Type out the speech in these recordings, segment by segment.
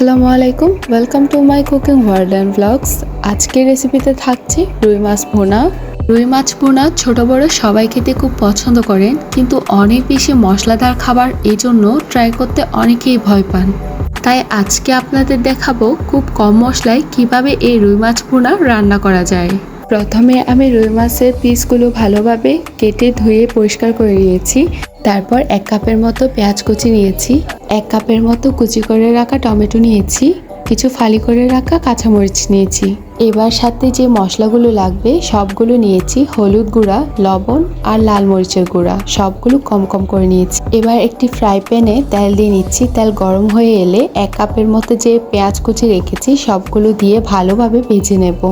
আসসালামু আলাইকুম। Welcome to my cooking world and blogs আজকের রেসিপিতে থাকছে রুই মাছ ভোনা। রুই মাছ ভোনা ছোট বড় সবাই খেতে খুব পছন্দ করেন, কিন্তু অনেক বেশি মশলাদার খাবার এই জন্য ট্রাই করতে অনেকেই ভয় পান। তাই আজকে আপনাদের দেখাবো খুব কম মশলায় কীভাবে এই রুই মাছ ভোনা রান্না করা যায়। প্রথমে আমি রুই মাছের পিসগুলো ভালোভাবে কেটে ধুয়ে পরিষ্কার করে নিয়েছি। তারপর এক কাপের মতো পেঁয়াজ কুচি নিয়েছি। এক কাপের মতো কুচি করে রাখা টমেটো নিয়েছি। কিছু ফালি করে রাখা কাঁচামরিচ নিয়েছি। এবার সাথে যে মশলাগুলো লাগবে সবগুলো নিয়েছি হলুদ গুঁড়া, লবণ আর লাল মরিচের গুঁড়া। সবগুলো কম কম করে নিয়েছি। এবার একটি ফ্রাই প্যানে তেল দিয়ে নিচ্ছি। তেল গরম হয়ে এলে এক কাপের মতো যে পেঁয়াজ কুচি রেখেছি সবগুলো দিয়ে ভালোভাবে ভেজে নেব।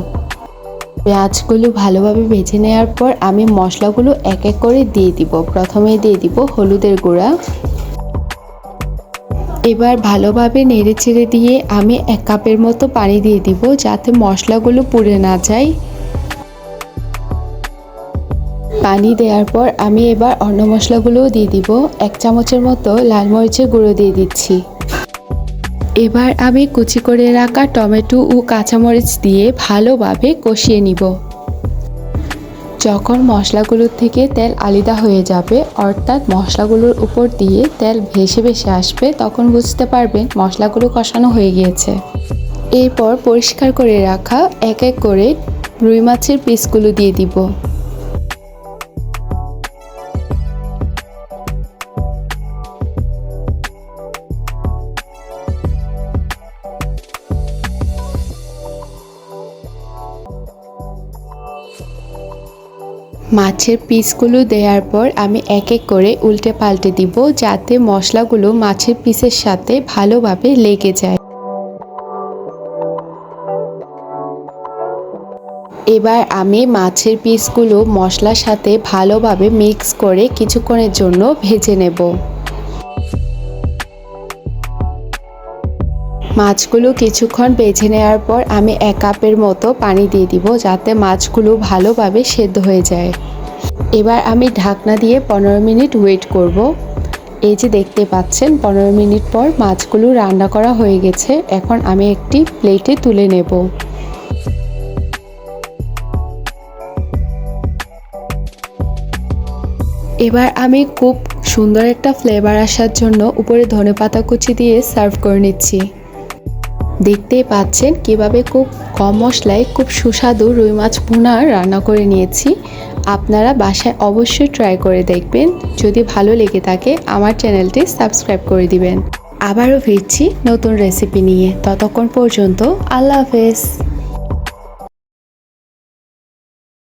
পেঁয়াজগুলো ভালোভাবে ভেজে নেওয়ার পর আমি মশলাগুলো এক এক করে দিয়ে দিব। প্রথমে দিয়ে দিব হলুদের গুঁড়া। এবার ভালোভাবে নেড়ে ছেড়ে দিয়ে আমি এক কাপের মতো পানি দিয়ে দিব যাতে মশলাগুলো পুড়ে না যায়। পানি দেওয়ার পর আমি এবার অন্য মশলাগুলোও দিয়ে দিব। এক চামচের মতো লাল মরিচের গুঁড়ো দিয়ে দিচ্ছি। এবার আমি কুচি করে রাখা টমেটো ও কাঁচামরিচ দিয়ে ভালোভাবে কষিয়ে নিব। যখন মশলাগুলোর থেকে তেল আলাদা হয়ে যাবে, অর্থাৎ মশলাগুলোর উপর দিয়ে তেল ভেসে ভেসে আসবে, তখন বুঝতে পারবেন মশলাগুলো কষানো হয়ে গিয়েছে। এরপর পরিষ্কার করে রাখা এক এক করে রুই মাছের পিসগুলো দিয়ে দিব। মাছের পিসগুলো দেওয়ার পর আমি এক এক করে উল্টে পাল্টে দিব যাতে মশলাগুলো মাছের পিসের সাথে ভালোভাবে লেগে যায়। এবার আমি মাছের পিসগুলো মশলার সাথে ভালোভাবে মিক্স করে কিছুক্ষণের জন্য ভেজে নেব। মাছগুলো কিছুক্ষণ বেছে নেওয়ার পর আমি এক কাপের মতো পানি দিয়ে দিব যাতে মাছগুলো ভালোভাবে সেদ্ধ হয়ে যায়। এবার আমি ঢাকনা দিয়ে পনেরো মিনিট ওয়েট করব। এই যে দেখতে পাচ্ছেন, পনেরো মিনিট পর মাছগুলো রান্না করা হয়ে গেছে। এখন আমি একটি প্লেটে তুলে নেব। এবার আমি খুব সুন্দর একটা ফ্লেভার আসার জন্য উপরে ধনে পাতা কুচি দিয়ে সার্ভ করে নিচ্ছি। দেখতেই পাচ্ছেন কীভাবে খুব কম মশলায় খুব সুস্বাদু রুই মাছ ভুনা রান্না করে নিয়েছি। আপনারা বাসায় অবশ্যই ট্রাই করে দেখবেন। যদি ভালো লেগে থাকে, আমার চ্যানেলটি সাবস্ক্রাইব করে দিবেন। আবারও ফিরছি নতুন রেসিপি নিয়ে। ততক্ষণ পর্যন্ত আল্লাহ হাফেজ।